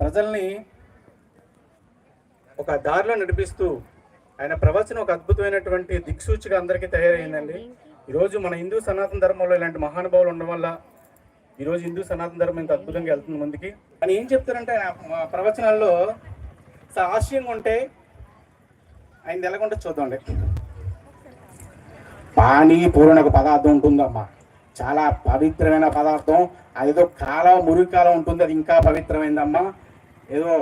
ప్రజల్ని ఒక దారిలో నడిపిస్తూ ఆయన ప్రవచనం ఒక అద్భుతమైనటువంటి దిక్సూచిగా అందరికీ తయారైందండి. ఈరోజు మన హిందూ సనాతన ధర్మంలో ఇలాంటి మహానుభావులు ఉండడం వల్ల ఈరోజు హిందూ సనాతన ధర్మం ఇంత అద్భుతంగా వెళ్తుంది ముందుకి. అని ఏం చెప్తారంటే ఆయన ప్రవచనాల్లో ఆశయంగా ఉంటే ఆయన ఎలాగుంటే చూద్దామండి. పానీ పూరణ ఒక పదార్థం ఉంటుందమ్మా. చాలా పవిత్రమైన పదార్థం. అదేదో కాలం మురికి కాలం ఉంటుంది అది ఇంకా పవిత్రమైందమ్మా. ఏదో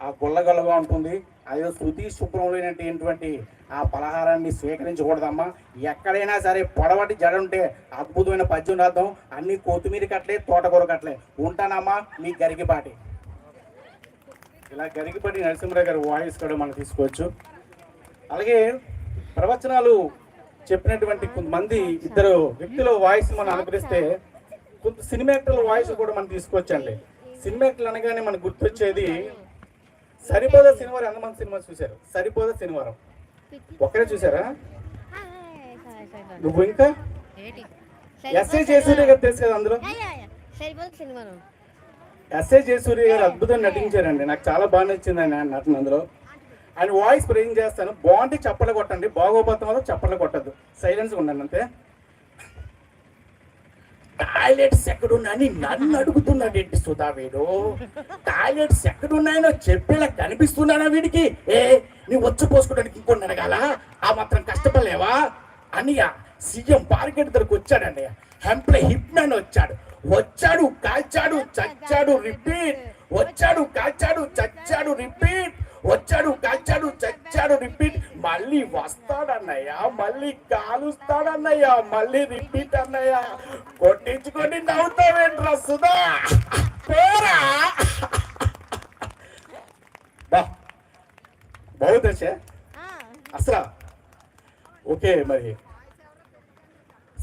ఆ గొల్లగొల్లగా ఉంటుంది. అదేదో శృతి శుభ్రమైనటువంటి ఆ పలహారాన్ని స్వీకరించకూడదమ్మా. ఎక్కడైనా సరే పొడవటి జడ ఉంటే అద్భుతమైన పద్యం రాద్దాం. అన్ని కొత్తిమీర కట్లే తోటకూర కట్లే ఉంటానమ్మా మీ గరిగిపాటి. ఇలా గరిగిపాటి నరసింహరావు గారి వాయిస్ కూడా మనం తీసుకోవచ్చు. అలాగే ప్రవచనాలు చెప్పినటువంటి కొంతమంది ఇద్దరు వ్యక్తుల వాయిస్ మనం అనుకరిస్తే కొంత సినిమాటల్ వాయిస్ కూడా మనం తీసుకోవచ్చండి సినిమా అనగానే మనకు గుర్తొచ్చేది సరిపోదా శనివారం? ఎంతమంది సినిమా చూశారు? సరిపోదా శనివారం? ఒక్కరే చూసారా నువ్వు ఇంకా? ఎస్ఐ జయసూర్య గారు తెలుసు కదా అందులో? ఎస్ఏ ఎస్ఐ జయసూర్య గారు అద్భుతంగా నటించారండి. నాకు చాలా బాగా నచ్చింది ఆయన నటన అందులో. ఆయన వాయిస్ ప్రేమ్ చేస్తాను. బాగుంటే చప్పట్లు కొట్టండి. బాగోపోతాం వల్ల చప్పట్లు కొట్టద్దు. సైలెన్స్ ఉండండి అంతే. టాయిలెట్స్ ఎక్కడున్నాయని నన్ను అడుగుతున్నాడు ఏంటి సుధా వీడు? టాయిలెట్స్ ఎక్కడున్నాయనో చెప్పేలా కనిపిస్తున్నానా వీడికి? ఏ నీ వచ్చి పోసుకోవడానికి ఇంకొన్ని అడగాల? ఆ మాత్రం కష్టపడలేవా? అన్నయ్య సీఎం మార్కెట్ దగ్గరకు వచ్చాడండి హెంప్లే హిప్ మ్యాన్ వచ్చాడు. వచ్చాడు కాల్చాడు చచ్చాడు రిపీట్. వచ్చాడు కాల్చాడు చచ్చాడు రిపీట్. వచ్చాడు కాల్చాడు చచ్చాడు రిపీట్. మళ్ళీ వస్తాడన్నయ్య మళ్ళీ కాలుస్తాడన్నయ్య మళ్ళీ రిపీట్ అన్నయ్య. కొట్టించుకొని నవ్వుతావేంట్రా సుధా? పోరా? బా బాగుంది అసలు. ఓకే మరి.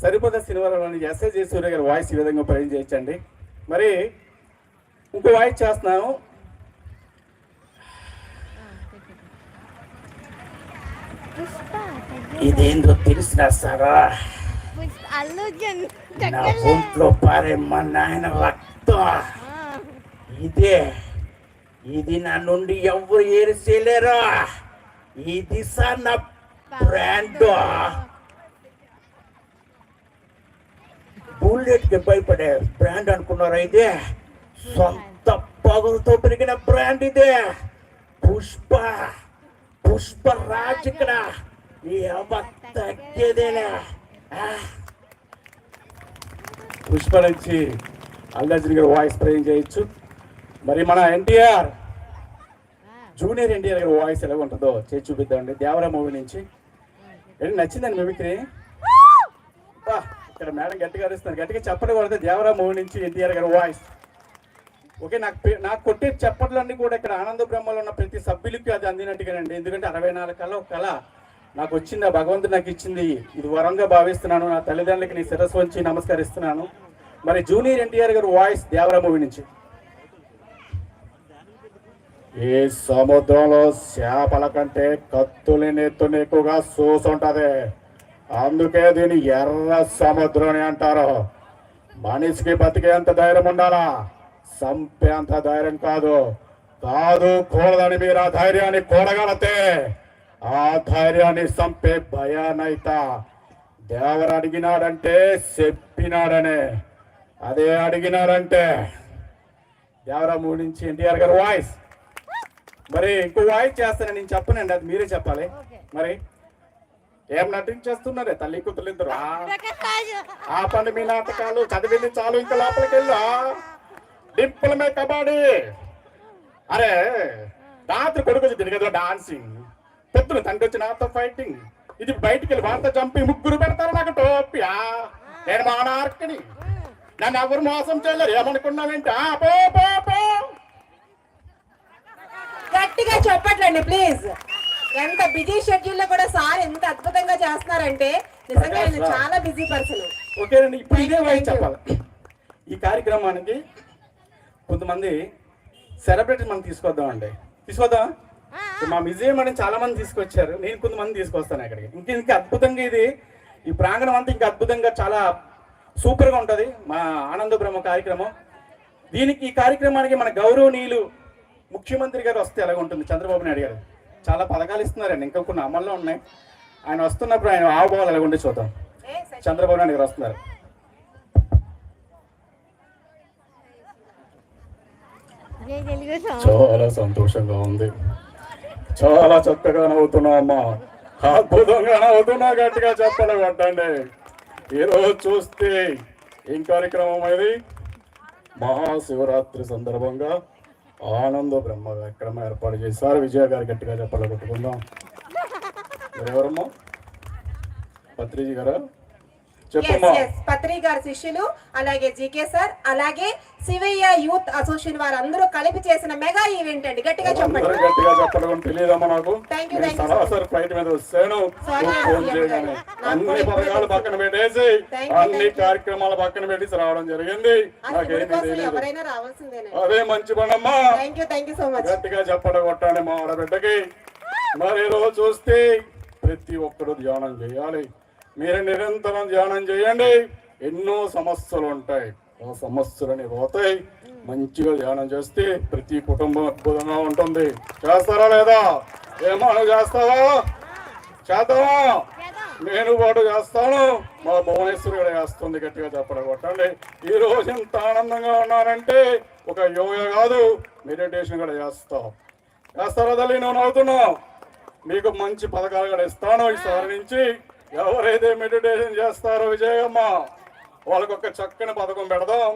సరిపోదా శనివారం ఎస్ఐ జే సూర్య గారి వాయిస్ ఈ విధంగా ప్రయోజనం చేయొచ్చండి. మరి ఇంకో వాయిస్ చేస్తున్నాను. ఇదేందో తెలిసిన సారా? నా ఒంట్లో పారే మా నాయన రక్తం. ఇదే ఇది నా నుండి ఎవరు ఏరి చేయలేరు? ఇది సార్ నా బ్రాండ్. బుల్లెట్కి భయపడే బ్రాండ్ అనుకున్నారా ఇదే? సొంత పగులతో పెరిగిన బ్రాండ్ ఇదే. పుష్ప. పుష్ప రాజ్ ఇక్కడ ఆ. పుష్ప నుంచి అల్లార్జున్ గారు వాయిస్ ప్రయోగం చేయొచ్చు. మరి మన ఎన్టీఆర్ జూనియర్ ఎన్టీఆర్ గారి వాయిస్ ఎలా ఉంటుందో చేసి చూపిద్దామండి. దేవరా మూవీ నుంచి. ఏంటి నచ్చిందండి మిమిక్రీ ఇక్కడ మేడం గట్టిగా అరుస్తున్నారు. గట్టిగా చెప్పడం కొడితే దేవరా మూవీ నుంచి ఎన్టీఆర్ గారి వాయిస్. ఓకే నాకు పే- నాకు కొట్టే చెప్పట్లన్నీ కూడా ఇక్కడ ఆనంద బ్రహ్మలో ఉన్న ప్రతి సభ్యులకి అది అందినట్టుగానండి. ఎందుకంటే అరవై నాలుగు కళ ఒక కళ. నాకు వచ్చింది ఆ భగవంతుడు నాకు ఇచ్చింది. ఇది వరంగా భావిస్తున్నాను. నా తల్లిదండ్రులకి నీ శిరస్సు వంచి నమస్కరిస్తున్నాను. మరి జూనియర్ ఎన్టీఆర్ గారు వాయిస్ దేవరా మూవీ నుంచి. ఈ సముద్రంలో చేపల కంటే కత్తుల నెత్తుని ఎక్కువగా చూసుంటది అందుకే దీన్ని ఎర్ర సముద్రం అని అంటారు. మనిషికి బతికేంత ధైర్యం ఉండాలా? సంపేంత ధైర్యం కాదు. కాదు కూడదని మీరు ఆ ధైర్యాన్ని కూడగలతే ఆ ధైర్యాన్ని సంపే భయానైత. దేవరు అడిగినాడంటే చెప్పినాడనే. అదే అడిగినాడంటే. దేవరా మూడు నుంచి ఎన్టీఆర్ గారు వాయిస్. మరి ఇంకో వాయిస్ చేస్తానని నేను చెప్పనండి అది మీరే చెప్పాలి. మరి ఏం నటించేస్తున్నారే తల్లి కూతురు ఇద్దరు ఆ పండు మీ నాటకాలు చదివింది చాలు ఇంకా లోపలికి వెళ్ళు మే కబాడీ అరే రాత్రి కొడుకు వచ్చి తిరిగేదో డాన్సింగ్ పొద్దున తండ్రి వచ్చి నాతో ఫైటింగ్ ఇది బయటికి వెళ్ళి వార్త చంపి ముగ్గురు పెడతారు నాకు టోపియా. నేను మా నార్కని. నన్ను ఎవరు మోసం చేయలేరు. పో గట్టిగా చెప్పట్లండి ప్లీజ్ ఎంత బిజీ షెడ్యూల్లో కూడా సార్ ఎంత అద్భుతంగా చేస్తున్నారంటే నిజంగా ఆయన. చాలా బిజీ పర్సన్ ఓకేనండి ఇప్పుడు ఇదే వాయిస్ you. చెప్పాలి. ఈ కార్యక్రమానికి కొంతమంది సెలబ్రిటీ మనం తీసుకొద్దామండి తీసుకొద్దాం? మా మ్యూజియం అని చాలా మంది తీసుకొచ్చారు. నేను కొంతమంది తీసుకొస్తాను ఇక్కడికి. ఇంక ఇంకా అద్భుతంగా ఇది ఈ ప్రాంగణం అంతా ఇంకా అద్భుతంగా చాలా సూపర్గా ఉంటది. మా ఆనంద బ్రహ్మ కార్యక్రమం. దీనికి ఈ కార్యక్రమానికి మన గౌరవనీయులు ముఖ్యమంత్రి గారు వస్తే ఎలాగ ఉంటుంది? చంద్రబాబు నాయుడు గారు. చాలా పథకాలు ఇస్తున్నారండి. ఇంకా కొన్ని అమల్లో ఉన్నాయి. ఆయన వస్తున్నప్పుడు ఆయన ఆవుభావాలు ఎలాగ ఉంటే చూద్దాం. చంద్రబాబు నాయుడు గారు వస్తున్నారు. చాలా సంతోషంగా ఉంది. చాలా చక్కగా నవ్వుతున్నా అమ్మా. అద్భుతంగా నవ్వుతున్నా గట్టిగా చెప్పలు కొట్టండి. ఈరోజు చూస్తే ఏం కార్యక్రమం ఇది? మహాశివరాత్రి సందర్భంగా ఆనంద బ్రహ్మ కార్యక్రమం ఏర్పాటు చేశారు విజయ గారు గట్టిగా చెప్పలు కొట్టుకుందాం. ఎవరమ్మా? పత్రిజీ గారా? పత్రి గారి శిష్యులు అలాగే జీకే సార్ అలాగే శివయ్య యూత్ అసోసియేషన్ వారందరూ కలిపి చేసిన మెగా ఈవెంట్ అండి. గట్టిగా చెప్పండి. అందరూ గట్టిగా చెప్పడం తెలియదమ్మా నాకు. సరాసరి ఫ్లైట్ మీద వచ్చాను అన్ని పథకాలు పక్కన పెట్టేసి అన్ని. కార్యక్రమాలు పక్కన పెట్టేసి రావడం జరిగింది. అదే మంచి మచ్ గట్టిగా చెప్పడం కొట్టాలి మా ఆడబిడ్డకి. మరి ఈ రోజు చూస్తే ప్రతి ఒక్కరు ధ్యానం చేయాలి. మీరు నిరంతరం ధ్యానం చేయండి. ఎన్నో సమస్యలు ఉంటాయి ఆ సమస్యలని పోతాయి మంచిగా ధ్యానం చేస్తే ప్రతి కుటుంబం అద్భుతంగా ఉంటుంది. చేస్తారా లేదా? ఏమో చేస్తావా? చేద్దామా? నేను పాటు చేస్తాను. మా భువనేశ్వరి కూడా చేస్తుంది గట్టిగా చెప్పడం కొట్టండి. ఈ రోజు ఇంత ఆనందంగా ఉన్నానంటే ఒక యోగ కాదు మెడిటేషన్ కూడా చేస్తావు చేస్తారా తల్లి? నువ్వు నవ్వుతున్నావు మీకు మంచి పథకాలు కూడా ఇస్తాను. ఈసారి నుంచి ఎవరైతే మెడిటేషన్ చేస్తారో విజయమ్మ వాళ్ళకి ఒక చక్కని పథకం పెడదాం.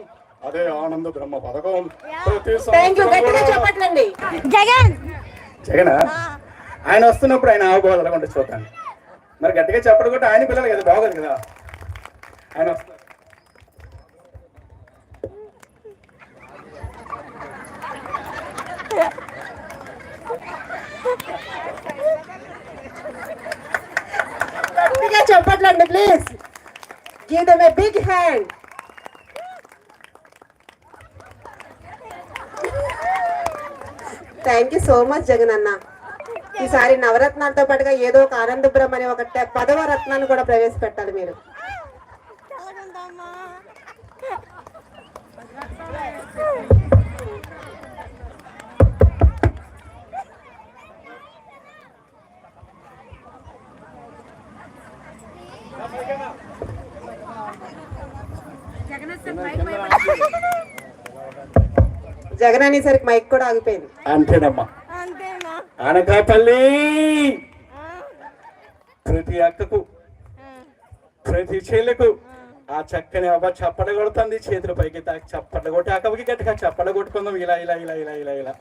అదే ఆనంద బ్రహ్మ పథకం. ప్రతి జగన్! జగన్? ఆయన వస్తున్నప్పుడు ఆయన ఆవుకోవాలి అనుకుంటే చూద్దాం. మరి గట్టిగా చెప్పడం కూడా ఆయన పిల్లలు కదా బాగోదు కదా. ఆయన వస్తున్నారు గట్టిగా చప్పట్లండి please give them a big hand thank you so much Jagan అన్న ఈసారి నవరత్నాలతో పాటుగా ఏదో ఒక ఆనందపురం అనే ఒక పదవ రత్నాన్ని కూడా ప్రవేశపెట్టాలి మీరు. జగన్ అనేసరికి మైక్ కూడా ఆగిపోయింది. అంతేనమ్మా. అంతేనా? అనకాపల్లి! ప్రతి అక్కకు ప్రతి చెల్లెకు ఆ చక్కని అవ్వ చప్పట కొడుతుంది. చేతుల పైకి తాకి చప్పట కొట్టి అక్కకి గట్టిగా చప్పట కొట్టుకుందాం. ఇలా ఇలా ఇలా ఇలా ఇలా ఇలా.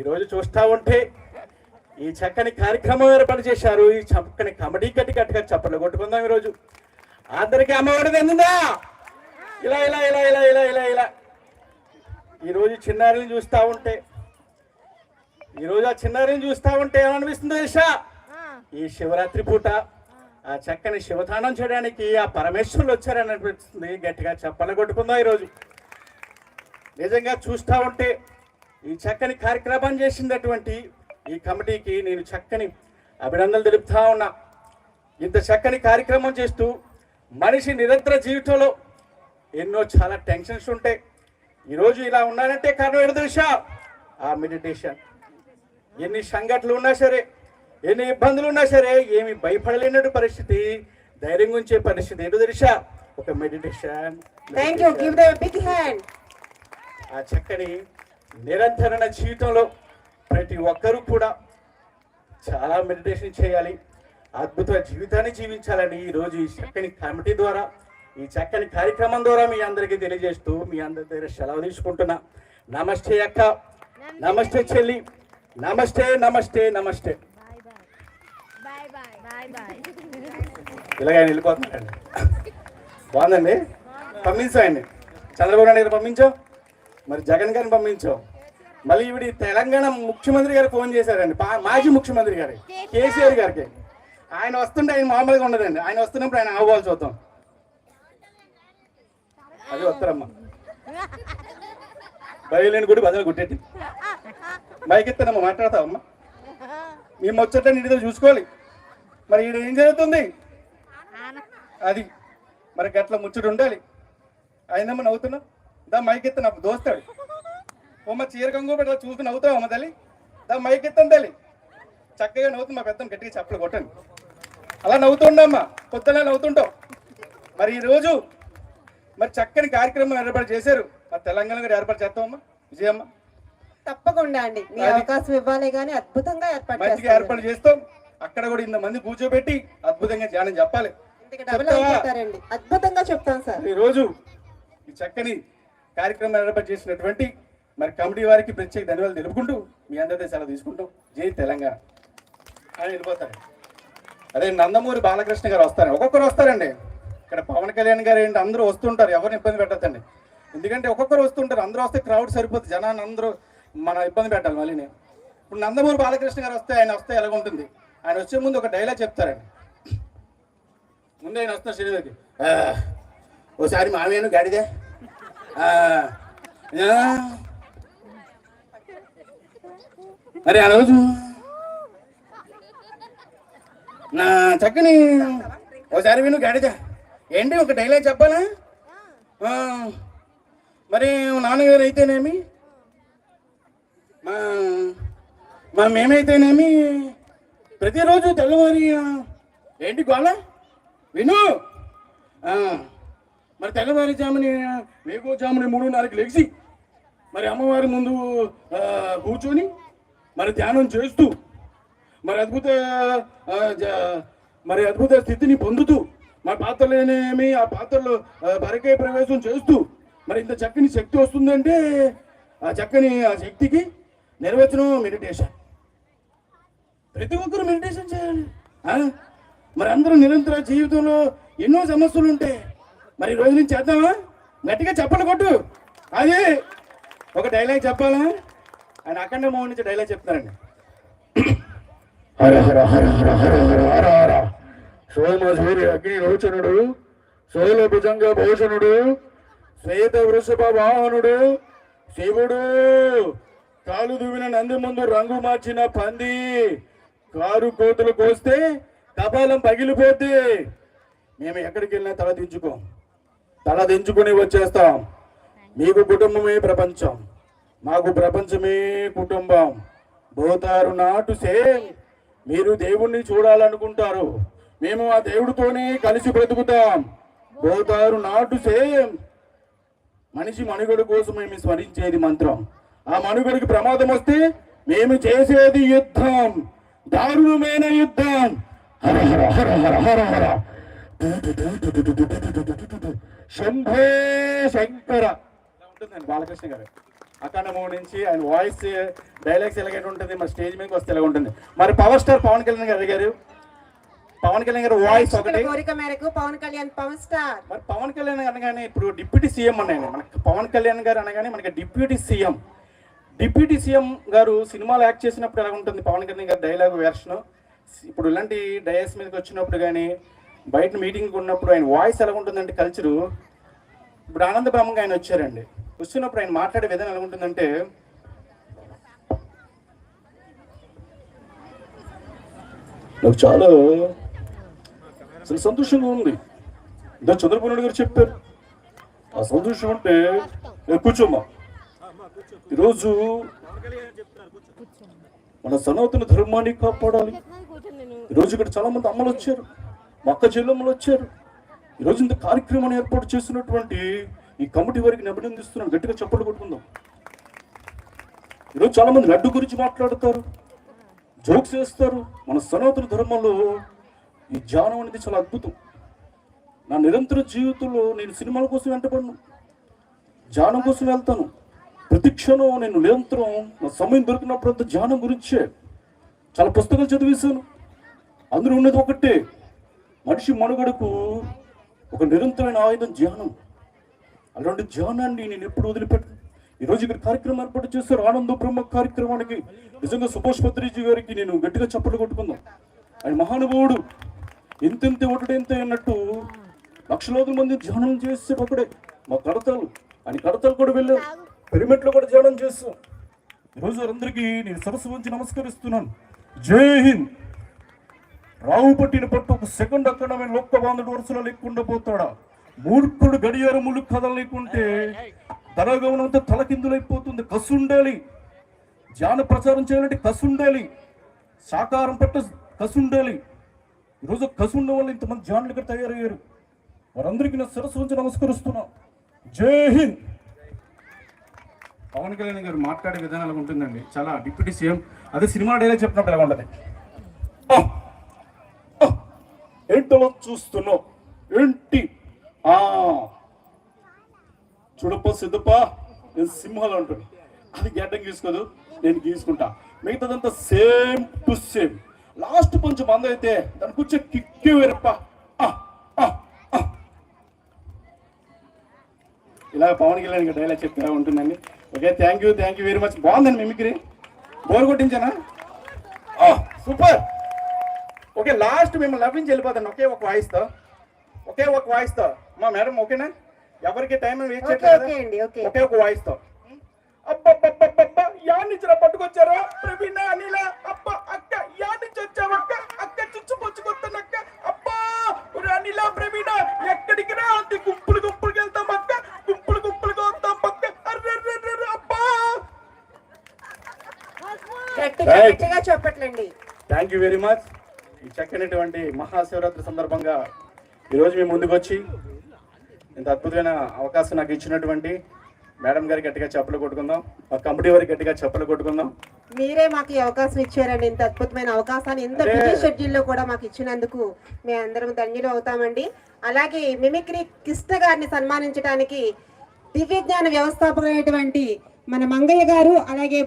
ఈరోజు చూస్తా ఉంటే ఈ చక్కని కార్యక్రమం ఏర్పాటు చేశారు. ఈ చక్కని కమిటీ గట్టి గట్టిగా చప్పట్లు కొట్టుకుందాం ఈరోజు. అందరికీ అమ్మఒడిది ఎందుందా ఇలా ఇలా ఇలా ఇలా ఇలా ఇలా ఇలా. ఈరోజు చిన్నారిని చూస్తా ఉంటే ఈరోజు ఆ చిన్నారిని చూస్తా ఉంటే ఏమనిపిస్తుంది తెలుసా? ఈ శివరాత్రి పూట ఆ చక్కని శివదానం చేయడానికి ఆ పరమేశ్వరులు వచ్చారని అనిపిస్తుంది. గట్టిగా చెప్పలు కొట్టుకుందాం ఈరోజు నిజంగా చూస్తా ఉంటే ఈ చక్కని కార్యక్రమం చేసినటువంటి ఈ కమిటీకి నేను చక్కని అభినందనలు తెలుపుతా ఉన్నా. ఇంత చక్కని కార్యక్రమం చేస్తూ మనిషి నిరంతర జీవితంలో ఎన్నో చాలా టెన్షన్స్ ఉంటాయి. ఈరోజు ఇలా ఉన్నానంటే కారణం ఏంటో తెలుసా? ఆ మెడిటేషన్ ఎన్ని సంఘటనలు ఉన్నా సరే ఎన్ని ఇబ్బందులు ఉన్నా సరే ఏమి భయపడలేనట్టు పరిస్థితి ధైర్యం ఉంచే పరిస్థితి ఏంటో తెలుసా? ఒక meditation thank you give them a big hand ఆ చక్కని నిరంతరణ జీవితంలో ప్రతి ఒక్కరూ కూడా చాలా మెడిటేషన్ చేయాలి. అద్భుత జీవితాన్ని జీవించాలని ఈరోజు ఈ చక్కని కమిటీ ద్వారా ఈ చక్కని కార్యక్రమం ద్వారా మీ అందరికీ తెలియజేస్తూ మీ అందరి దగ్గర సెలవు తీసుకుంటున్నా. నమస్తే అక్క. నమస్తే చెల్లి. నమస్తే నమస్తే నమస్తే. ఇలాగ ఆయన బాగుందండి? పంపించాయండి. చంద్రబాబు నాయుడు గారు పంపించావు మరి జగన్ గారిని పంపించావు మళ్ళీ ఇవిడి తెలంగాణ ముఖ్యమంత్రి గారు ఫోన్ చేశారండి. మాజీ ముఖ్యమంత్రి గారు కేసీఆర్ గారికి. ఆయన వస్తుంటే ఆయన మామూలుగా ఉండదండి. ఆయన వస్తున్నప్పుడు ఆయన ఆహ్వాలు చూద్దాం. అది వస్తారమ్మా. బయలుని గుడి బదులు గుట్టేటి మైక్ మాట్లాడతావమ్మా? మేము ముచ్చట నీటితో చూసుకోవాలి. మరి ఈడ ఏం జరుగుతుంది? అది మరి గట్ల ముచ్చట ఉండాలి. అయిందమ్మా నవ్వుతున్నావు దా మైక్ నాకు దోస్తాడు ఓమ్మ చీర కంగు పెట్ట చూసి నవ్వుతావు అమ్మ తల్లి? దా మైక్ తల్లి. చక్కగా నవ్వుతుంది మా పెద్ద గట్టిగా చెప్పలు కొట్టండి అలా నవ్వుతుండమ్మా పొద్దున నవ్వుతుంటావు. మరి ఈరోజు మరి చక్కని కార్యక్రమం ఏర్పాటు చేశారు. మరి తెలంగాణ గారు ఏర్పాటు చేస్తామమ్మా విజయమ్మ. తప్పకుండా అండి. మీ అవకాశం ఇవ్వాలి కానీ అద్భుతంగా ఏర్పాటు మంచిగా ఏర్పాటు చేస్తాం. అక్కడ కూడా ఇంత మంది కూర్చోబెట్టి అద్భుతంగా ధ్యానం చెప్పాలి. అద్భుతంగా చెప్తాను సార్. ఈ రోజు ఈ చక్కని కార్యక్రమం ఏర్పాటు చేసినటువంటి మరి కమిటీ వారికి ప్రత్యేక ధన్యవాదాలు తెలుపుకుంటూ మీ అందరితో సెలవు తీసుకుంటూ. జై తెలంగాణ. అని వెళ్ళిపోతారు. అదే నందమూరి బాలకృష్ణ గారు వస్తారు. ఒక్కొక్కరు వస్తారండి. ఇక్కడ పవన్ కళ్యాణ్ గారు ఏంటి? అందరూ వస్తుంటారు. ఎవరిని ఇబ్బంది పెట్టద్దండి. ఎందుకంటే ఒక్కొక్కరు వస్తుంటారు. అందరూ వస్తే క్రౌడ్ సరిపోతుంది జనాన్ని అందరూ మన ఇబ్బంది పెట్టాలి మళ్ళీ నేను ఇప్పుడు నందమూరి బాలకృష్ణ గారు వస్తే ఆయన వస్తే ఎలాగ ఉంటుంది ఆయన వచ్చే ముందు ఒక డైలాగ్ చెప్తారండి. ముందు ఆయన వస్తున్నారు శరీరానికి ఓసారి మామయ్యను గాడిదే. మరి ఆ రోజు నా చక్కని ఓసారి విను గాడిదే. ఏంటి ఒక డైలాగ్ చెప్పాలా? మరి నాన్నగారు అయితేనేమి? మా మా మేమైతేనేమి? ప్రతిరోజు తెల్లవారి ఏంటి గోళ విను. మరి తెల్లవారుజాముని వేకోజాముని మూడున్నరకి లెగిసి మరి అమ్మవారి ముందు కూర్చొని మరి ధ్యానం చేస్తూ మరి అద్భుత మరి అద్భుత స్థితిని పొందుతూ మా పాత్రలేనేమి ఆ పాత్రలో ఆ, ప్రవేశం చేస్తూ మరి ఇంత చక్కని శక్తి వస్తుందంటే ఆ చక్కని ఆ శక్తికి నిర్వచనం మెడిటేషన్ ప్రతి ఒక్కరు మెడిటేషన్ చేయాలి. మరి అందరూ నిరంతర జీవితంలో ఎన్నో సమస్యలు ఉంటాయి మరి ఈ రోజు నుంచి చేద్దామా? గట్టిగా చెప్పాలి కొట్టు. అది ఒక డైలాగ్ చెప్పాలా? ఆయన అఖండ మోహన్ నుంచి డైలాగ్ చెప్తారండి హర హర హర హర హర హర హర సోమ సూర్య అగ్ని రోచనుడు సోల భుజంగ శ్వేత వృషభ వాహనుడు శివుడు. కాలు దువ్విన నంది ముందు రంగు మార్చిన పంది. కారు కోతులు కోస్తే కపాలం పగిలిపోతే మేము ఎక్కడికి వెళ్ళినా తల దించుకోం. తల దించుకుని వచ్చేస్తాం. మీకు కుటుంబమే ప్రపంచం. మాకు ప్రపంచమే కుటుంబం. భూతారు నాటు సేమ్ మీరు దేవుణ్ణి చూడాలనుకుంటారు. మేము ఆ దేవుడితోనే కలిసి బ్రతుకుతాం పోతారు నాటు సేమ్ మనిషి మనుగడ కోసం మేము స్మరించేది మంత్రం ఆ మనుగడికి ప్రమాదం వస్తే మేము చేసేది యుద్ధం దారుణమైన యుద్ధం హర హర హర హర హర హర శంభే శంకర ఉంటుందండి బాలకృష్ణ గారు అఖండ నుంచి ఆయన వాయిస్ డైలాగ్స్ ఎలాగైతే ఉంటుంది మరి స్టేజ్ మీదకి వస్తే ఎలా ఉంటుంది మరి పవర్ స్టార్ పవన్ కళ్యాణ్ గారు గారు పవన్ కళ్యాణ్ గారు వాయిస్ ఒకటి. కోరిక మేరకు పవన్ కళ్యాణ్ పవన్ స్టార్. మరి పవన్ కళ్యాణ్ అనగానే ఇప్పుడు డిప్యూటీ సీఎం అన్నాయి మనకి పవన్ కళ్యాణ్ గారు అనగానే మనకి డిప్యూటీ సీఎం. డిప్యూటీ సీఎం గారు సినిమాలో యాక్ట్ చేసినప్పుడు ఎలా ఉంటుంది? పవన్ కళ్యాణ్ గారి డైలాగ్ వెర్షన్ ఇప్పుడు ఇలాంటి డయాస్ మీదకి వచ్చినప్పుడు కానీ బయట మీటింగ్ ఉన్నప్పుడు ఆయన వాయిస్ ఎలా ఉంటుందంటే కల్చరు ఇప్పుడు ఆనంద బ్రహ్మంగా ఆయన వచ్చారండి. వచ్చినప్పుడు ఆయన మాట్లాడే విధానం ఎలా ఉంటుందంటే నాకు చాలా. అసలు సంతోషంగా ఉంది. ఇదో చంద్రబాబు నాయుడు గారు చెప్పారు. ఆ సంతోషం అంటే కూర్చోమ్మా. ఈరోజు మన సనాతన ధర్మాన్ని కాపాడాలి. ఈరోజు ఇక్కడ చాలా మంది అమ్మలు వచ్చారు. మా చెల్లెమ్మలు వచ్చారు. ఈరోజు ఇంత కార్యక్రమాన్ని ఏర్పాటు చేసినటువంటి ఈ కమిటీ వారికి అభినందిస్తున్నాను గట్టిగా చప్పట్లు కొట్టుకుందాం. ఈరోజు చాలా మంది లడ్డు గురించి మాట్లాడతారు. జోక్స్ వేస్తారు. మన సనాతన ధర్మంలో ఈ ధ్యానం అనేది చాలా అద్భుతం. నా నిరంతర జీవితంలో నేను సినిమాల కోసం వెంటపడను ధ్యానం కోసం వెళ్తాను. ప్రతి క్షణం నేను నిరంతరం నా సమయం దొరికినప్పుడంతా ధ్యానం గురించే చాలా పుస్తకాలు చదివేశాను. అందులో ఉన్నది ఒకటే మనిషి మనుగడకు ఒక నిరంతరమైన ఆయుధం ధ్యానం. అలాంటి ధ్యానాన్ని నేను ఎప్పుడు వదిలిపెట్టను. ఈరోజు ఇక్కడ కార్యక్రమం ఏర్పాటు చేస్తారు ఆనంద బ్రహ్మ కార్యక్రమానికి. నిజంగా సుభాష్ భద్రీజీ గారికి నేను గట్టిగా చప్పట్లు కొట్టుకుందాం. ఆయన మహానుభావుడు. ఎంతెంత ఒకటెంత అన్నట్టు లక్షలాది మంది ధ్యానం చేస్తే ఒకడే మా కడతలు అని కడతలు కూడా వెళ్ళారు. పిరమిడ్లో కూడా ధ్యానం చేస్తాం ఈరోజు అందరికీ నేను సరస్సు వంచి నమస్కరిస్తున్నాను. జై హింద్. రావు పట్టిన పట్టు ఒక సెకండ్ అక్కడ లొక్క బాంధుడు వరుసలో లేకుండా పోతాడా? మూర్ఖుడు గడియారములు కదలలేకుంటే ధనగమనంతో తలకిందులైపోతుంది. కసుండాలి. ధ్యాన ప్రచారం చేయాలంటే కసుండాలి. సాకారం పట్ల కసుండాలి. ఈరోజు కసుండ వల్ల ఇంతమంది జానులు ఇక్కడ తయారయ్యారు. వారందరికీ నా సరస్సు నుంచి నమస్కరిస్తున్నా. జై హింద్. పవన్ కళ్యాణ్ గారు మాట్లాడే విధానం ఉంటుందండి? చాలా డిప్యూటీ సీఎం అదే సినిమా డైలాగ్ చెప్పినప్పుడు ఎలా ఉంటుంది! ఆ! ఏంటలో చూస్తున్నావు ఏంటి? ఆ చూడప్ప సిద్ధప్ప నేను సింహాలు అంటున్నా అది గడ్డం గీసుకోదు నేను గీసుకుంటా. మిగతాదంతా సేమ్ టు సేమ్. లాస్ట్ కొంచెం మంద అయితే దానికి వచ్చే కిక్కే వేరప్ప! ఇలా పవన్ కళ్యాణ్ గారు డైలాగ్ చెప్తే ఉంటుందండి. Okay thank you thank you very much బాగుందండి మిమిక్రీ బోర్ కొట్టించానా? సూపర్ ఓకే లాస్ట్ మిమ్మల్ని నవ్వించి వెళ్ళిపోతాను. ఒకే ఒక వాయిస్తో ఒకే ఒక వాయిస్తో మా మేడం ఓకేనా ఎవరికి టైం వేస్ట్ ఓకే చేయట్లేదు? ఒకే ఒక వాయిస్తో. అబ్బబ్బబ్బబ్బబ్బ యా నుంచి పట్టుకొచ్చారా? ప్రవీణ అనిల అబ్బ అక్క యా నుంచి వచ్చావు అక్క? చుచ్చు పొచ్చుకొస్తానక్క అబ్బా అనిల ప్రవీణ ఎక్కడికి రా? అంతే గుంపులు గుంపులుకి వెళ్తాం అక్క. గుంపులు గుంపులుగా వస్తాం అక్క. అర్రే అర్రే, అర్రే, అబ్బా గట్టిగా. గట్టిగా చెప్పట్లండి. థ్యాంక్ యూ వెరీ మచ్ ఈ చక్కనటువంటి మహాశివరాత్రి సందర్భంగా ఈరోజు మేము ముందుకు వచ్చి ఇంత అద్భుతమైన అవకాశం నాకు ఇచ్చినటువంటి మేడం గారికి గట్టిగా చెప్పులు కొట్టుకుందాం. మా కమిటీ వారికి గట్టిగా చెప్పులు కొట్టుకుందాం. మీరే మాకు ఈ అవకాశం ఇచ్చారండి. ఇంత అద్భుతమైన అవకాశాన్ని ఇంత. బిజీ షెడ్యూల్లో కూడా మాకు ఇచ్చినందుకు మేము అందరం ధన్యులు అవుతామండి. అలాగే మిమిక్రీ కృష్ణ గారిని సన్మానించడానికి దివ్య జ్ఞాన వ్యవస్థాపకులైనటువంటి మన మంగయ్య గారు అలాగే